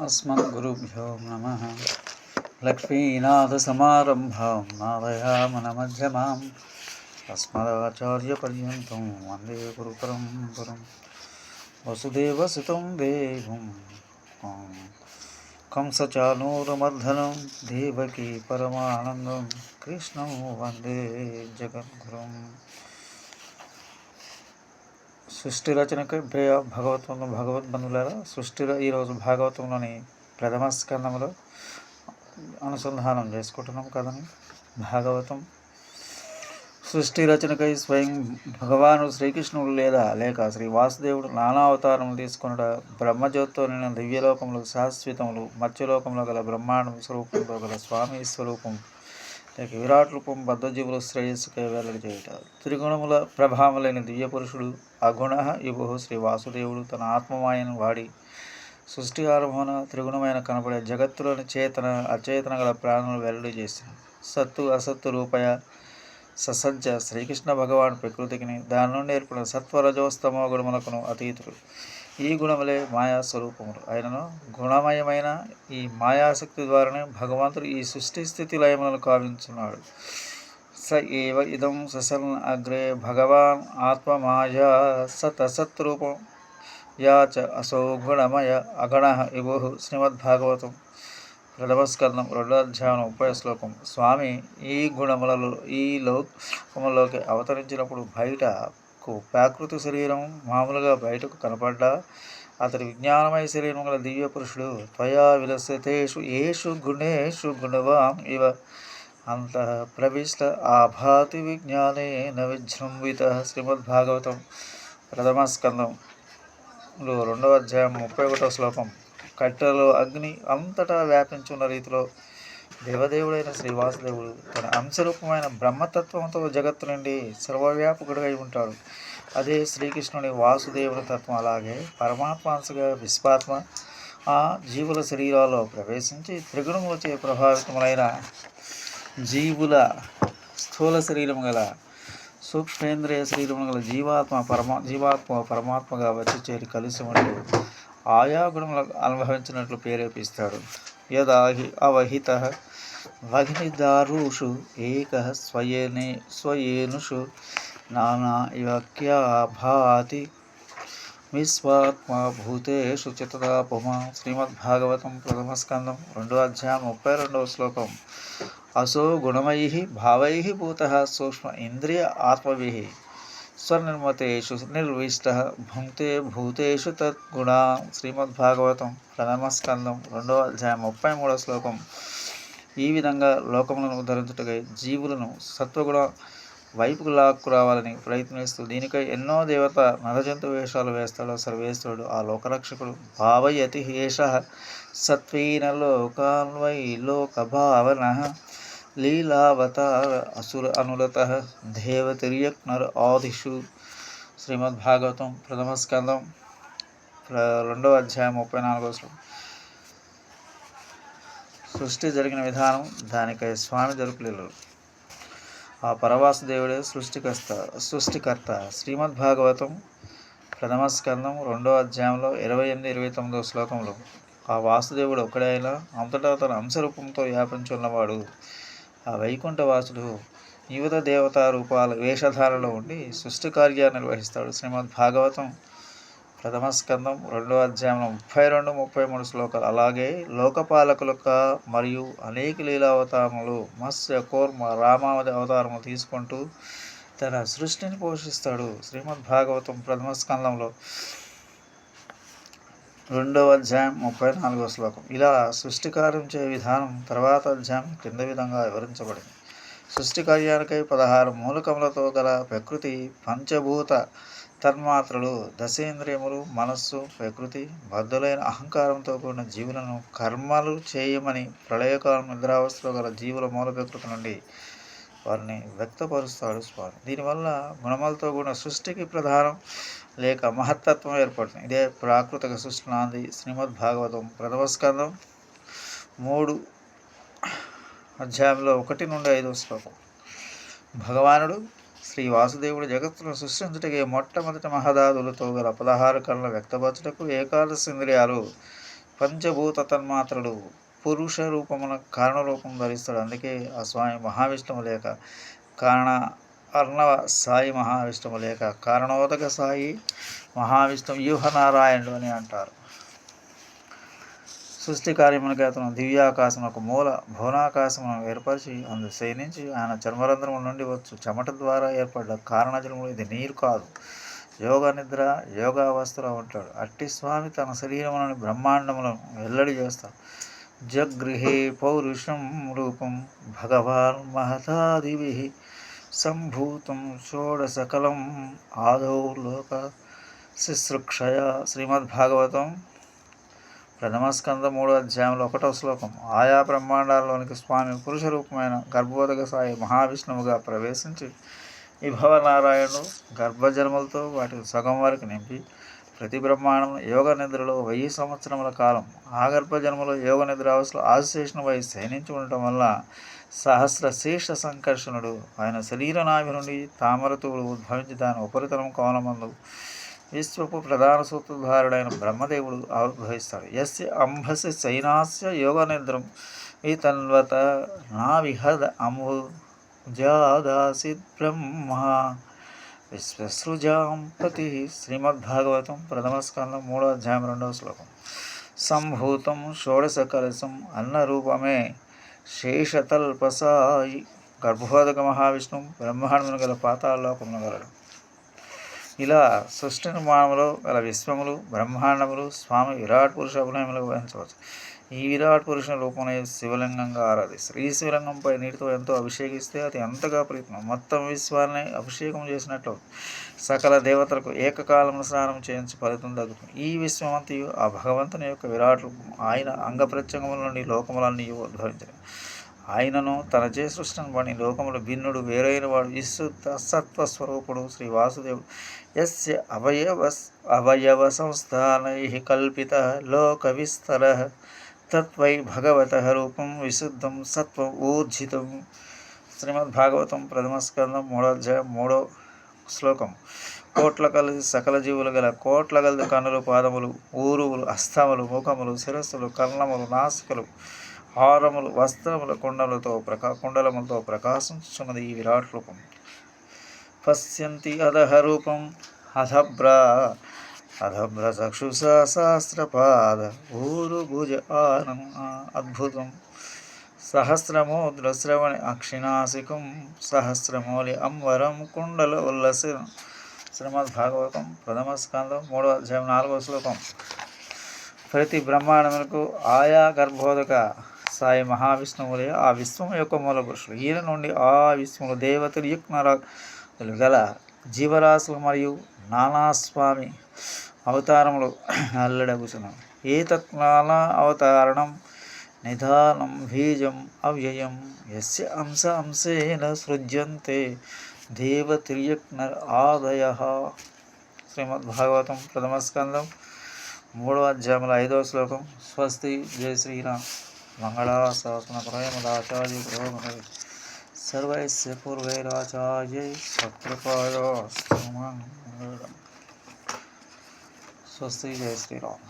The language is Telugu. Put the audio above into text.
अस्मद्गुरुभ्यो नमः। लक्ष्मीनाथसमारम्भां नादयामनमध्यमाम् अस्मदाचार्यपर्यन्तं वंदे गुरुपरम्परं वसुदेवसुतं देवं कंसचानूरमर्धनं देवकी परमानन्दं कृष्णं वंदे जगद्गुरुम्। సృష్టి రచనకు ప్రియ భగవత్వంలో భగవద్బంధులారా సృష్టిలో ఈరోజు భాగవతంలోని ప్రథమ స్కంధంలో అనుసంధానం చేసుకుంటున్నాం కదని భాగవతం సృష్టి రచనకై స్వయం భగవాను శ్రీకృష్ణుడు లేదా లేక శ్రీ వాసుదేవుడు నానా అవతారములు తీసుకున్న బ్రహ్మజ్యోతితో నిన్న దివ్యలోకములు శాశ్వతములు మత్స్యలోకంలో గల బ్రహ్మాండం స్వరూపంలో గల స్వామి స్వరూపం లేక విరాట్ రూపం బద్ధజీవుల శ్రేయస్సుకై వెల్లడి చేయుట. త్రిగుణముల ప్రభావములైన దివ్య పురుషుడు అగుణ ఇబు శ్రీ వాసుదేవుడు తన ఆత్మమాయను వాడి సృష్టి ఆరంభన త్రిగుణమైన కనబడే జగత్తులోని చేతన అచేతన గల ప్రాణులు వెల్లడి చేసిన. సత్తు అసత్తు రూపయ ససజ్జ శ్రీకృష్ణ భగవాన్ ప్రకృతికిని దాని నుండి ఏర్పడిన సత్వరజోస్తమో గుణములకును అతీతుడు. ఈ గుణములే మాయా స్వరూపములు ఆయనను గుణమయమైన ఈ మాయాశక్తి ద్వారానే భగవంతుడు ఈ సృష్టి స్థితి లయములను కావించున్నాడు. స ఏవ ఇదం ససల్ అగ్రే భగవాన్ ఆత్మమాయా సత్ అసత్రూపం యా చ అసో గుణమయ అగణ ఇవో శ్రీమద్భాగవతం. ప్రథమస్కందం రెండో అధ్యాయం ముప్పై శ్లోకం స్వామి ఈ గుణములలో ఈ లోకములోకి అవతరించినప్పుడు బయట బయటకు ప్రాకృతి శరీరం మామూలుగా బయటకు కనపడ్డా అతడి విజ్ఞానమయ శరీరం గల దివ్య పురుషుడు త్వయా విలసితేషు ఏషు గుణేషు గుణవాం ఇవ. అంత ప్రవిష్ట ఆభాతి విజ్ఞానే నవిజృంభిత శ్రీమద్భాగవతం ప్రథమ స్కందంలో రెండవ అధ్యాయం ముప్పై ఒకటో శ్లోకం. కట్టెలో అగ్ని అంతటా వ్యాపించున్న రీతిలో దేవదేవుడైన శ్రీవాసుదేవుడు తన అంశరూపమైన బ్రహ్మతత్వంతో జగత్తు నుండి సర్వవ్యాపకుడుగా ఉంటాడు. అదే శ్రీకృష్ణుని వాసుదేవుని తత్వం. అలాగే పరమాత్మ అంశగా విశ్వాత్మ ఆ జీవుల శరీరాల్లో ప్రవేశించి త్రిగుణములచే ప్రభావితములైన జీవుల స్థూల శరీరం గల సూక్ష్మేంద్రియ శరీరం గల జీవాత్మ పరమా జీవాత్మ పరమాత్మగా వచ్చి చేరి కలిసి ఉంటూ ఆయా గుణములకు అనుభవించినట్లు ప్రేరేపిస్తాడు యదాహి అవహిత వగ్నిదారుషు ఏక స్వయేనే స్వయేనుషు నానా ఇవక్యా భాతి విశ్వాత్మ భూతేషు చితదాపుమ శ్రీమద్భాగవతం ప్రథమ స్కందం రెండో అధ్యాయం ముప్పై రెండవ శ్లోకం అసో గుణమై భావై భూత సూక్ష్మ ఇంద్రియ ఆత్మభి స్వర్నిర్మతేషు నిర్విష్ట భుంక్తే భూతేషు తద్గుణ శ్రీమద్భాగవతం ప్రథమస్కందం రెండవ అధ్యాయం ముప్పై మూడవ శ్లోకం. ఈ విధంగా లోకములను ఉద్ధరించుటకై జీవులను సత్వగుణ వైపుకు లాక్కు రావాలని ప్రయత్నిస్తూ దీనికై ఎన్నో దేవత నరజంతు వేషాలు వేస్తాడో సర్వేశ్వరుడు ఆ లోకరక్షకుడు. భావయతి హేష సత్వీన లోకాన్వై లోక భావన లీలావతార అసుర అనులత దేవతిరియక్ నర ఆదిషు. శ్రీమద్భాగవతం ప్రథమ స్కందం రెండవ అధ్యాయం ముప్పై నాలుగో శ్లోకం. సృష్టి జరిగిన విధానం దానికై స్వామి జరుపులేరు. ఆ పరవాసుదేవుడే సృష్టికర్త సృష్టికర్త. శ్రీమద్భాగవతం ప్రథమ స్కందం రెండో అధ్యాయంలో ఇరవై ఎనిమిది ఇరవై తొమ్మిదో శ్లోకంలో ఆ వాసుదేవుడు ఒక్కడే అయినా అంతటా తన అంశరూపంతో వ్యాపించున్నవాడు ఆ వైకుంఠవాసుడు యువత దేవతా రూపాల వేషధారలో ఉండి సృష్టి కార్యాన్ని నిర్వహిస్తాడు. శ్రీమద్ భాగవతం ప్రథమ స్కందం రెండో అధ్యాయంలో ముప్పై రెండు ముప్పై మూడు శ్లోకాలు. అలాగే లోకపాలకులక మరియు అనేక లీలావతారములు మత్స్య కూర్మ రామావతి అవతారములు తీసుకుంటూ తన సృష్టిని పోషిస్తాడు. శ్రీమద్ భాగవతం ప్రథమ స్కందంలో రెండవ అధ్యాయం ముప్పై నాలుగవ శ్లోకం. ఇలా సృష్టి కార్యం చే విధానం తర్వాత అధ్యాయం కింద విధంగా వివరించబడింది. సృష్టి కార్యానికై పదహారు మూలకములతో గల ప్రకృతి పంచభూత తన్మాత్రలు దశేంద్రియములు మనస్సు ప్రకృతి బద్దులైన అహంకారంతో కూడిన జీవులను కర్మలు చేయమని ప్రళయకాలం నిద్రావస్థలో గల జీవుల మూల ప్రకృతి నుండి వారిని వ్యక్తపరుస్తాడు స్వామి. దీనివల్ల గుణములతో కూడిన సృష్టికి ప్రధానం లేక మహత్తత్వం ఏర్పడుతుంది. ఇదే ప్రాకృతిక సృష్టి శ్రీమద్ భాగవతం ప్రథమ స్కందం మూడు అధ్యాయంలో ఒకటి నుండి ఐదో శ్లోకం. భగవానుడు శ్రీ వాసుదేవుడు జగత్తును సృష్టించుటకే మొట్టమొదటి మహదాదులతో గల పదహారు కళ్ళను వ్యక్తపరచుటకు ఏకాదశి ఇంద్రియాలు పంచభూత తన్మాత్రలు పురుష రూపమున కారణ రూపం ధరిస్తాడు. అందుకే ఆ స్వామి మహావిష్ణువు లేక కారణ అర్ణవ సాయి మహావిష్ణువు లేక కారణోదక సాయి మహావిష్ణువు వ్యూహనారాయణుడు అని అంటారు. సృష్టి కార్యమునకి అతను దివ్యాకాశమునకు మూల భువనాకాశమును ఏర్పరిచి అందు శయనించి ఆయన చర్మరంధ్రము నుండి వచ్చు. చెమట ద్వారా ఏర్పడ్డ కారణజలములు ఇది నీరు కాదు. యోగ నిద్ర యోగావస్థలో ఉంటాడు. అట్టి స్వామి తన శరీరములను బ్రహ్మాండములను వెల్లడి చేస్తాడు. జగృహే పౌరుషం రూపం భగవాన్ మహతాదివి సంభూతం షోడశకలం ఆదౌ లోక శుశ్రుక్షయ శ్రీమద్భాగవతం ప్రథమస్కంద మూడో అధ్యాయంలో ఒకటో శ్లోకం. ఆయా బ్రహ్మాండాల్లోనికి స్వామి పురుష రూపమైన గర్భోదక సాయి మహావిష్ణువుగా ప్రవేశించి ఈ భవనారాయణుడు గర్భజన్మలతో వాటికి సగం వరకు నింపి ప్రతి బ్రహ్మాండం యోగ నిద్రలో వెయ్యి సంవత్సరముల కాలం ఆ గర్భజన్మలో యోగ నిద్ర అవస్థలో ఆశేషణ వై శయనించి ఉండటం వల్ల సహస్ర శేష సంకర్షణుడు. ఆయన శరీరనాభి నుండి తామరతువులు ఉద్భవించి దాని ఉపరితలం కోలమందు విశ్వపు ప్రధాన సూత్రధారుడైన బ్రహ్మదేవుడు ఆవిర్భవిస్తాడు. యస్య అంభసి సైనాస్య యోగ నిద్రం ఈ తన్వత నా విహద అము జాదాసి బ్రహ్మ విశ్వసృజాంపతి శ్రీమద్భాగవతం ప్రథమ స్కందం మూడో అధ్యాయం రెండవ శ్లోకం. సంభూతం షోడశ కలశం అన్న రూపమే శేషతల్పసాయి. గర్భోదక మహావిష్ణు బ్రహ్మాండమును గల పాతాళలోకమును గలడు. ఇలా సృష్టి నిర్మాణములో గల విశ్వములు బ్రహ్మాండములు స్వామి విరాట్ పురుష అభినయములకు వహించవచ్చు. ఈ విరాట్ పురుషుని రూపమనే శివలింగంగా ఆరాధిస్తారు ఈ శివలింగంపై నీటితో ఎంతో అభిషేకిస్తే అది ఎంతగా ప్రీతం. మొత్తం విశ్వాన్ని అభిషేకం చేసినట్లు సకల దేవతలకు ఏకకాలంలో స్నానం చేయించి ఫలితం తగ్గుతుంది ఈ విశ్వమంతయు ఆ భగవంతుని యొక్క విరాట్ రూపం. ఆయన అంగ ప్రత్యంగముల నుండి లోకములన్నీ ఉద్భవించారు ఆయనను తన చే సృష్టిని పని లోకములు భిన్నుడు వేరైన వాడు విశుద్ధ సత్వ స్వరూపుడు శ్రీ వాసుదేవుడు. యస్య అవయవ అవయవ సంస్థానై కల్పిత లోక విస్తర తత్వై భగవత రూపం విశుద్ధం సత్వం ఊర్జితం శ్రీమద్భాగవతం ప్రథమ స్కందం మూడో అధ్యాయం మూడో శ్లోకం కోట్ల కలిసి సకల జీవులు గల కోట్ల కలిసి కన్నులు పాదములు ఊరువులు అస్తములు ముఖములు శిరస్సులు కర్ణములు నాసికలు హారములు వస్త్రముల కుండలతో ప్రకా కుండలములతో ప్రకాశించున్నది ఈ విరాట్ రూపం. పశ్యంతి అధహ రూపం అధభ్ర అధభ్ర చక్షుష సహస్రపాద ఊరు భుజ అద్భుతం సహస్రమోద్ర శ్రవణి అక్షిణాసికం సహస్రమౌలి అంబరం కుండల ఉల్లసం శ్రీమద్ భాగవతం ప్రథమ స్కందం మూడవ అధ్యాయం నాలుగవ శ్లోకం। ప్రతి బ్రహ్మాండములకు ఆయా గర్భోదక సాయి మహావిష్ణువులే ఆ విశ్వం యొక్క మూల పురుషులు. ఈయన నుండి ఆ విశ్వములు దేవతలు యుక్నరాలు గల జీవరాశులు మరియు నానాస్వామి అవతారములు అల్లడగుచున్నాం ఏతత్ నానా అవతారణం? నిధానం బీజం అవ్యయం. ఎస్య అంశ అంశేన సృజ్యంతే. దేవతిర్యజ్ఞ ఆదయ. శ్రీమద్భాగవతం ప్రథమ స్కందం. మూడవ అధ్యాయముల ఐదవ శ్లోకం. స్వస్తి జయ శ్రీరామ్. మంగళాశాసన ప్రేమదాచార్య పురోగమే. సర్వైస్య పూర్వైరాచార్యై మంగళం. స్వస్తి జయ శ్రీరామ్